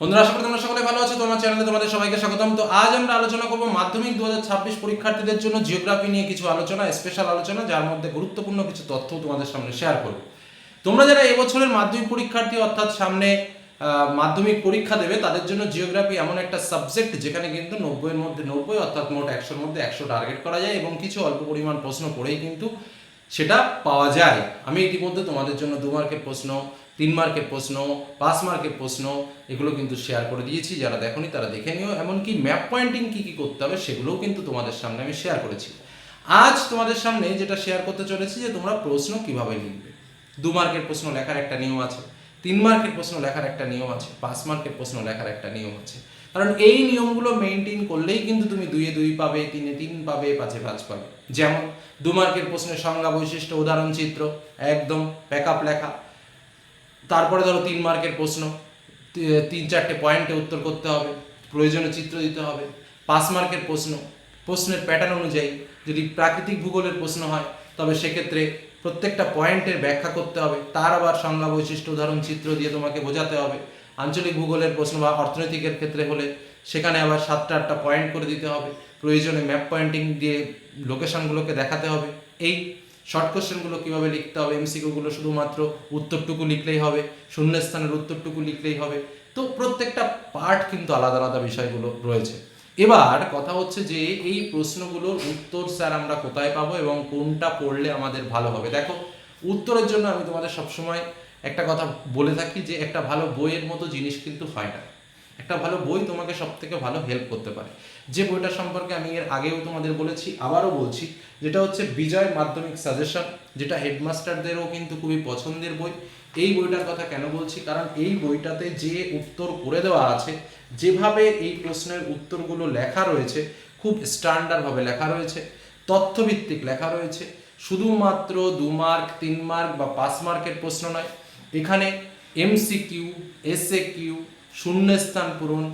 বন্ধুরা, আশা করি তোমরা সকলে ভালো আছো, তোমার চ্যানেলে তোমাদের সবাইকে স্বাগতম। তো আজ আমরা আলোচনা করব মাধ্যমিক দু হাজার ছাব্বিশ পরীক্ষার্থীদের জন্য জিওগ্রাফি নিয়ে কিছু আলোচনা স্পেশাল আলোচনা, যার মধ্যে গুরুত্বপূর্ণ কিছু তথ্য তোমাদের সামনে শেয়ার করব। তোমরা যারা এবছরের মাধ্যমিক পরীক্ষার্থী, অর্থাৎ সামনে মাধ্যমিক পরীক্ষা দেবে, তাদের জন্য জিওগ্রাফি এমন একটা সাবজেক্ট যেখানে কিন্তু নব্বইয়ের মধ্যে নব্বই, অর্থাৎ মোট একশোর মধ্যে একশো টার্গেট করা যায় এবং কিছু অল্প পরিমাণ প্রশ্ন করেই কিন্তু সেটা পাওয়া যায়। আমি ইতিমধ্যে তোমাদের জন্য দু মার্কের প্রশ্ন তিন মার্কের প্রশ্ন, পাঁচ মার্কের প্রশ্ন, এগুলো কিন্তু শেয়ার করে দিয়েছি। যারা দেখোনি তারা দেখে নিও। এমনকি ম্যাপ পয়েন্টিং কী কী করতে হবে সেগুলোও কিন্তু তোমাদের সামনে আমি শেয়ার করেছি। আজ তোমাদের সামনে যেটা শেয়ার করতে চলেছি যে তোমরা প্রশ্ন কীভাবে লিখবে? দু মার্কের প্রশ্ন লেখার একটা নিয়ম আছে, তিন মার্কের প্রশ্ন লেখার একটা নিয়ম আছে, পাঁচ মার্কের প্রশ্ন লেখার একটা নিয়ম আছে। কারণ এই নিয়মগুলো মেনটেন করলেই কিন্তু তুমি দুইয়ে দুই পাবে, তিনে তিন পাবে, পাঁচে পাঁচ পাবে। যেমন, দু মার্কের প্রশ্নের সংজ্ঞা বৈশিষ্ট্য, উদাহরণ চিত্র, একদম প্যাকআপ লেখা। তারপরে ধরো তিন মার্কের প্রশ্ন তিন চারটে পয়েন্টে উত্তর করতে হবে প্রয়োজনে চিত্র দিতে হবে, পাঁচ মার্কের প্রশ্ন, প্রশ্নের প্যাটার্ন অনুযায়ী যদি প্রাকৃতিক ভূগোলের প্রশ্ন হয়, তবে সেক্ষেত্রে প্রত্যেকটা পয়েন্টের ব্যাখ্যা করতে হবে, তার আবার সংজ্ঞা বৈশিষ্ট্য উদাহরণ, চিত্র দিয়ে তোমাকে বোঝাতে হবে। আঞ্চলিক ভূগোলের প্রশ্ন বা অর্থনৈতিকের ক্ষেত্রে হলে সেখানে আবার সাতটা আটটা পয়েন্ট করে দিতে হবে, প্রয়োজনে ম্যাপ পয়েন্টিং দিয়ে লোকেশনগুলোকে দেখাতে হবে, এই শর্ট কোশ্চেনগুলো কীভাবে লিখতে হবে? এমসিকিউগুলো শুধুমাত্র উত্তরটুকু লিখলেই হবে, শূন্যস্থানের উত্তরটুকু লিখলেই হবে। তো প্রত্যেকটা পার্ট কিন্তু আলাদা আলাদা বিষয়গুলো রয়েছে। এবার কথা হচ্ছে যে এই প্রশ্নগুলোর উত্তর স্যার আমরা কোথায় পাবো এবং কোনটা পড়লে আমাদের ভালো হবে? দেখো, উত্তরের জন্য আমি তোমাদের সবসময় একটা কথা বলে থাকি যে একটা ভালো বইয়ের মতো জিনিস কিন্তু হয় না। একটা ভালো বই তোমাকে সব থেকে ভালো হেল্প করতে পারে। যে বইটা সম্পর্কে আমি এর আগেও তোমাদের বলেছি, আবারও বলছি, যেটা হচ্ছে বিজয় মাধ্যমিক সাজেশন যেটা হেডমাস্টারদেরও কিন্তু খুবই পছন্দের বই। এই বইটার কথা কেন বলছি? কারণ এই বইটাতে যে উত্তর করে দেওয়া আছে, যেভাবে এই প্রশ্নের উত্তরগুলো লেখা রয়েছে, খুব স্ট্যান্ডার্ডভাবে লেখা রয়েছে, তথ্যভিত্তিক লেখা রয়েছে, শুধুমাত্র দু মার্ক তিন মার্ক বা পাঁচ মার্কের প্রশ্ন নয়। এখানে এমসিকিউ এসএ কিউ শূন্যস্থান পূরণ,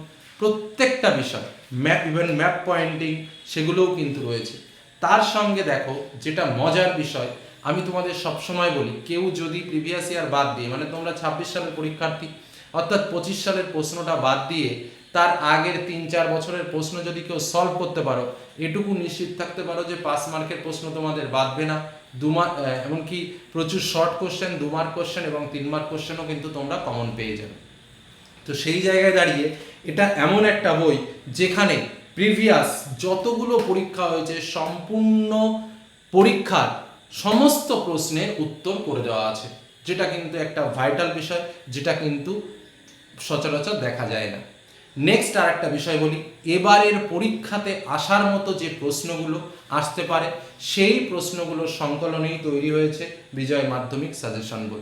প্রত্যেকটা বিষয় ম্যাপ ইভেন ম্যাপ পয়েন্টিং সেগুলোও কিন্তু রয়েছে। তার সঙ্গে দেখো, যেটা মজার বিষয়, আমি তোমাদের সবসময় বলি, কেউ যদি প্রিভিয়াস ইয়ার বাদ দিয়ে মানে তোমরা ছাব্বিশ সালের পরীক্ষার্থী, অর্থাৎ পঁচিশ সালের প্রশ্নটা বাদ দিয়ে, তার আগের তিন চার বছরের প্রশ্ন যদি কেউ সলভ করতে পারো, এটুকু নিশ্চিত থাকতে পারো যে পাঁচ মার্কের প্রশ্ন তোমাদের বাদবে না। দু মার্ক এমনকি প্রচুর শর্ট কোশ্চেন দু মার্ক কোশ্চেন এবং তিন মার্ক কোশ্চেনও কিন্তু তোমরা কমন পেয়ে যাবে। তো সেই জায়গায় দাঁড়িয়ে এটা এমন একটা বই যেখানে প্রিভিয়াস যতগুলো পরীক্ষা হয়েছে সম্পূর্ণ পরীক্ষার সমস্ত প্রশ্নের উত্তর করে দেওয়া আছে। যেটা কিন্তু একটা ভাইটাল বিষয়, যেটা কিন্তু সচরাচর দেখা যায় না। নেক্সট আর একটা বিষয় বলি, এবারের পরীক্ষাতে আসার মতো যে প্রশ্নগুলো আসতে পারে, সেই প্রশ্নগুলোর সংকলনেই তৈরি হয়েছে বিজয় মাধ্যমিক সাজেশন বই।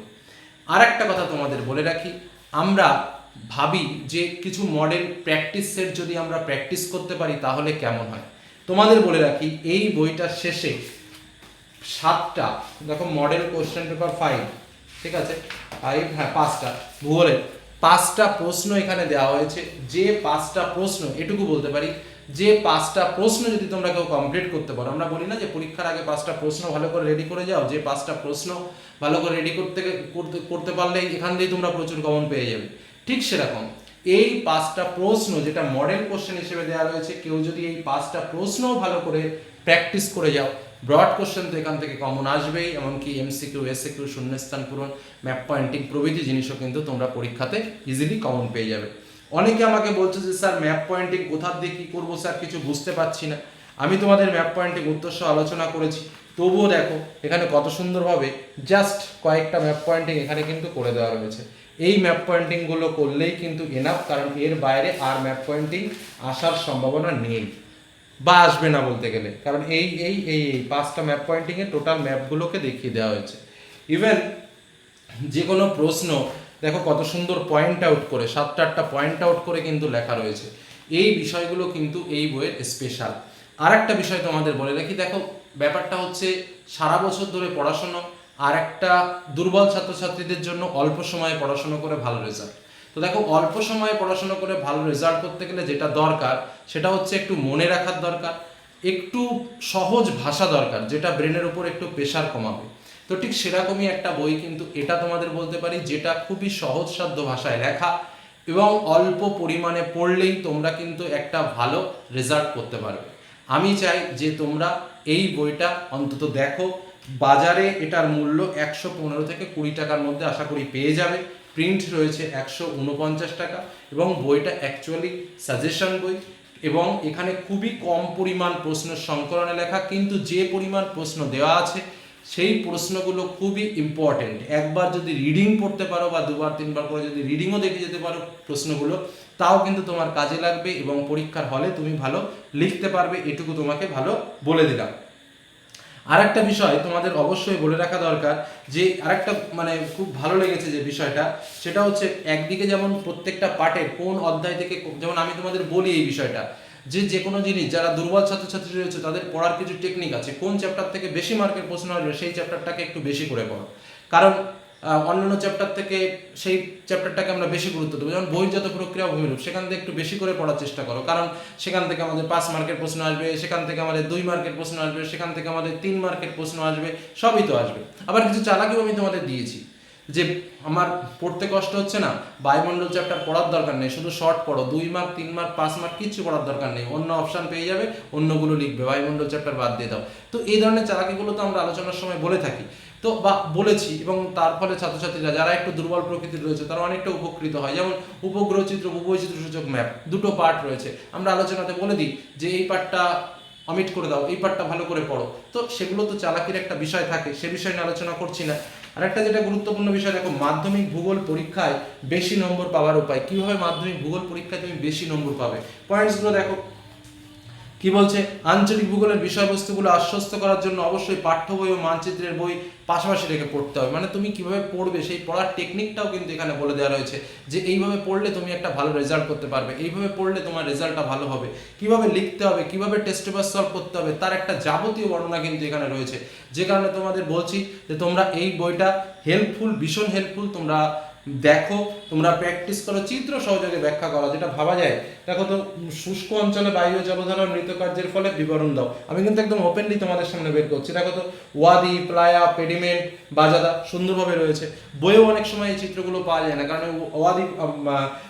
আর একটা কথা তোমাদের বলে রাখি, আমরা ভাবি যে কিছু মডেল প্র্যাকটিস সেট যদি আমরা প্র্যাকটিস করতে পারি, তাহলে কেমন হয়? তোমাদের বলে রাখি, এই বইটার শেষে সাতটা, দেখো মডেল কোশ্চেন পেপার ফাইভ ঠিক আছে? ফাইভ হ্যাঁ পাঁচটা ভূগোলের পাঁচটা প্রশ্ন এখানে দেওয়া হয়েছে। যে পাঁচটা প্রশ্ন, এটুকু বলতে পারি, যে পাঁচটা প্রশ্ন যদি তোমরা কেউ কমপ্লিট করতে পারো, আমরা বলি না যে পরীক্ষার আগে পাঁচটা প্রশ্ন ভালো করে রেডি করে যাও, যে পাঁচটা প্রশ্ন ভালো করে রেডি করতে করতে পারলে এখান দিয়ে তোমরা প্রচুর কমন পেয়ে যাবে। ঠিক সেরকম। এই পাঁচটা প্রশ্ন যেটা মডেল কোশ্চেন হিসেবে দেওয়া রয়েছে, কেউ যদি এই পাঁচটা প্রশ্নও ভালো করে প্র্যাকটিস করে যাও ব্রড কোশ্চেন তো এখান থেকে কমন আসবেই, এমনকি এমসিকিউ এসিকিউ শূন্যস্থান পূরণ ম্যাপ পয়েন্টিং প্রভৃতি জিনিসও কিন্তু তোমরা পরীক্ষাতে ইজিলি কমন পেয়ে যাবে। অনেকে আমাকে বলছে যে, স্যার ম্যাপ পয়েন্টিং কোথার দিয়ে কী করব? স্যার, কিছু বুঝতে পারছি না। আমি তোমাদের ম্যাপ পয়েন্টিং সহ আলোচনা করেছি। তবুও দেখো, এখানে কত সুন্দরভাবে জাস্ট কয়েকটা ম্যাপ পয়েন্টিং এখানে কিন্তু করে দেওয়া রয়েছে। এই ম্যাপ পয়েন্টিংগুলো করলেই কিন্তু এনাফ কারণ এর বাইরে আর ম্যাপ পয়েন্টিং আসার সম্ভাবনা নেই বা আসবে না বলতে গেলে। কারণ এই এই এই পাঁচটা ম্যাপ পয়েন্টিংয়ে টোটাল ম্যাপগুলোকে দেখিয়ে দেওয়া হয়েছে। ইভেন যে কোনো প্রশ্ন, দেখো কত সুন্দর পয়েন্ট আউট করে, সাতটা আটটা পয়েন্ট আউট করে কিন্তু লেখা রয়েছে। এই বিষয়গুলো কিন্তু এই বইয়ের স্পেশাল আর একটা বিষয় তোমাদের বলে রাখি, দেখো, ব্যাপারটা হচ্ছে সারা বছর ধরে পড়াশোনা আর একটা দুর্বল ছাত্রছাত্রীদের জন্য অল্প সময়ে পড়াশোনা করে ভালো রেজাল্ট তো দেখো, অল্প সময়ে পড়াশোনা করে ভালো রেজাল্ট করতে গেলে যেটা দরকার, সেটা হচ্ছে একটু মনে রাখার দরকার, একটু সহজ ভাষা দরকার, যেটা ব্রেনের উপর একটু প্রেশার কমাবে। তো ঠিক সেরকমই একটা বই কিন্তু এটা তোমাদের বলতে পারি, যেটা খুবই সহজসাধ্য ভাষায় লেখা এবং অল্প পরিমাণে পড়লেই তোমরা কিন্তু একটা ভালো রেজাল্ট করতে পারবে। আমি চাই যে তোমরা এই বইটা অন্তত দেখো বাজারে এটার মূল্য একশো পনেরো থেকে কুড়ি টাকার মধ্যে আশা করি পেয়ে যাবে। প্রিন্ট রয়েছে একশো উনপঞ্চাশ টাকা এবং বইটা অ্যাকচুয়ালি সাজেশন বই এবং এখানে খুবই কম পরিমাণ প্রশ্ন সংকলনে লেখা, কিন্তু যে পরিমাণ প্রশ্ন দেওয়া আছে, সেই প্রশ্নগুলো খুবই ইম্পর্টেন্ট একবার যদি রিডিং পড়তে পারো বা দুবার, তিনবার করে যদি রিডিংও দেখে যেতে পারো প্রশ্নগুলো, তাও কিন্তু তোমার কাজে লাগবে এবং পরীক্ষার হলে তুমি ভালো লিখতে পারবে, এটুকু তোমাকে ভালো বলে দিলাম। আরেকটা বিষয় তোমাদের অবশ্যই বলে রাখা দরকার যে আরেকটা মানে খুব ভালো লেগেছে যে বিষয়টা, সেটা হচ্ছে একদিকে যেমন প্রত্যেকটা পার্টের কোন অধ্যায় থেকে যেমন আমি তোমাদের বলি এই বিষয়টা, যে যে কোনো জিনিস যারা দুর্বল ছাত্রছাত্রী রয়েছে, তাদের পড়ার কিছু টেকনিক আছে, কোন চ্যাপ্টার থেকে বেশি মার্কের প্রশ্ন আসবে, সেই চ্যাপ্টারটাকে একটু বেশি করে পড়ো। কারণ অন্যান্য চ্যাপ্টার থেকে সেই চ্যাপ্টারটাকে আমরা বেশি গুরুত্ব দেবো। যেমন বহির্জাত প্রক্রিয়া ভূমিরূপ সেখান থেকে একটু বেশি করে পড়ার চেষ্টা করো। কারণ সেখান থেকে আমাদের পাঁচ মার্কের প্রশ্ন আসবে, সেখান থেকে আমাদের দুই মার্কের প্রশ্ন আসবে, সেখান থেকে আমাদের তিন মার্কের প্রশ্ন আসবে, সবই তো আসবে। আবার কিছু চালাকিও আমি তোমাদের দিয়েছি, যে আমার পড়তে কষ্ট হচ্ছে না, বায়ুমণ্ডল চ্যাপ্টার পড়ার দরকার নেই, শুধু শর্ট পড়ো, দুই মার্ক তিন মার্ক পাঁচ মার্ক কিচ্ছু পড়ার দরকার নেই, অন্য অপশান পেয়ে যাবে, অন্যগুলো লিখবে, বায়ুমণ্ডল চ্যাপ্টার বাদ দিয়ে দাও। তো এই ধরনের চালাকিগুলো তো আমরা আলোচনার সময় বলে থাকি। তো বা বলেছি এবং তার ফলে ছাত্রছাত্রীরা, যারা একটু দুর্বল প্রকৃতির রয়েছে তারা অনেকটা উপকৃত হয়। যেমন উপগ্রহ চিত্র উপবৈচিত্র সূচক ম্যাপ, দুটো পার্ট রয়েছে। আমরা আলোচনাতে বলে দিই যে এই পার্টটা অমিট করে দাও, এই পার্টটা ভালো করে পড়ো। তো সেগুলো তো চালাকির একটা বিষয় থাকে, সে বিষয় নিয়ে আলোচনা করছি না। আরেকটা যেটা গুরুত্বপূর্ণ বিষয়, দেখো, মাধ্যমিক ভূগোল পরীক্ষায় বেশি নম্বর পাওয়ার উপায়। কীভাবে মাধ্যমিক ভূগোল পরীক্ষায় তুমি বেশি নম্বর পাবে? পয়েন্টসগুলো দেখো কি বলছে? আঞ্চলিক ভূগোলের বিষয়বস্তুগুলো আশ্বস্ত করার জন্য অবশ্যই পাঠ্য বই ও মানচিত্রের বই পাশাপাশি রেখে পড়তে হবে। মানে তুমি কীভাবে পড়বে সেই পড়ার টেকনিকটাও কিন্তু এখানে বলে দেওয়া রয়েছে যে এইভাবে পড়লে তুমি একটা ভালো রেজাল্ট করতে পারবে। এইভাবে পড়লে তোমার রেজাল্টটা ভালো হবে। কীভাবে লিখতে হবে, কীভাবে টেস্ট পেপার সলভ করতে হবে, তার একটা যাবতীয় বর্ণনা কিন্তু এখানে রয়েছে। যে কারণে তোমাদের বলছি যে তোমরা এই বইটা হেল্পফুল ভীষণ হেল্পফুল তোমরা দেখো, তোমরা প্র্যাকটিস করো, চিত্র সহযোগে ব্যাখ্যা করো, যেটা ভাবা যায়। দেখো তো, শুষ্ক অঞ্চলে বায়ু জলধারণ মৃতকার্যের ফলে বিবরণ দাও। আমি কিন্তু একদম ওপেনলি তোমাদের সামনে বের করছি। দেখো তো ওয়াদি প্লায়া, পেডিমেন্ট, বাজাদা সুন্দরভাবে রয়েছে। বইয়েও অনেক সময় এই চিত্রগুলো পাওয়া যায় না, কারণ ওয়াদি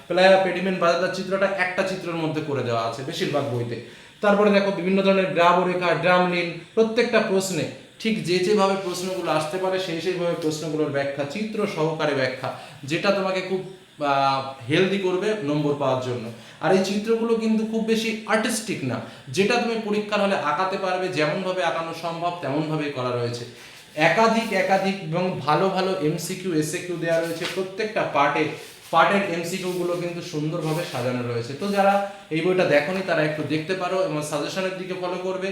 প্লায়া, পেডিমেন্ট বাজাদার চিত্রটা একটা চিত্রের মধ্যে করে দেওয়া আছে বেশিরভাগ বইতে। তারপরে দেখো, বিভিন্ন ধরনের গ্রাব রেখা ড্রামলিন, প্রত্যেকটা প্রশ্নে ঠিক যে যেভাবে প্রশ্নগুলো আসতে পারে, সেই সেইভাবে প্রশ্নগুলোর ব্যাখ্যা, চিত্র সহকারে ব্যাখ্যা, যেটা তোমাকে খুব হেলদি করবে নম্বর পাওয়ার জন্য। আর এই চিত্রগুলো কিন্তু খুব বেশি আর্টিস্টিক না। যেটা তুমি পরীক্ষার হলে আঁকাতে পারবে, যেমনভাবে আঁকানো সম্ভব, তেমনভাবেই করা রয়েছে। একাধিক একাধিক এবং ভালো ভালো এমসিকিউ এসএকিউ দেওয়া রয়েছে প্রত্যেকটা পার্টে পার্টের এমসিকিউ গুলো কিন্তু সুন্দরভাবে সাজানো রয়েছে। তো যারা এই বইটা দেখোনি, তারা একটু দেখতে পারো এবং সাজেশনের দিকে ফলো করবে।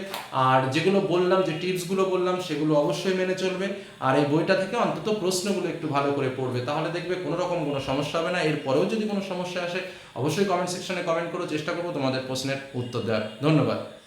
আর যেগুলো বললাম, যে টিপসগুলো বললাম, সেগুলো অবশ্যই মেনে চলবে। আর এই বইটা থেকে অন্তত প্রশ্নগুলো একটু ভালো করে পড়বে। তাহলে দেখবে কোনো রকম কোনো সমস্যা হবে না। এরপরেও যদি কোনো সমস্যা আসে, অবশ্যই কমেন্ট সেকশনে কমেন্ট করো। চেষ্টা করব তোমাদের প্রশ্নের উত্তর দেওয়ার। ধন্যবাদ।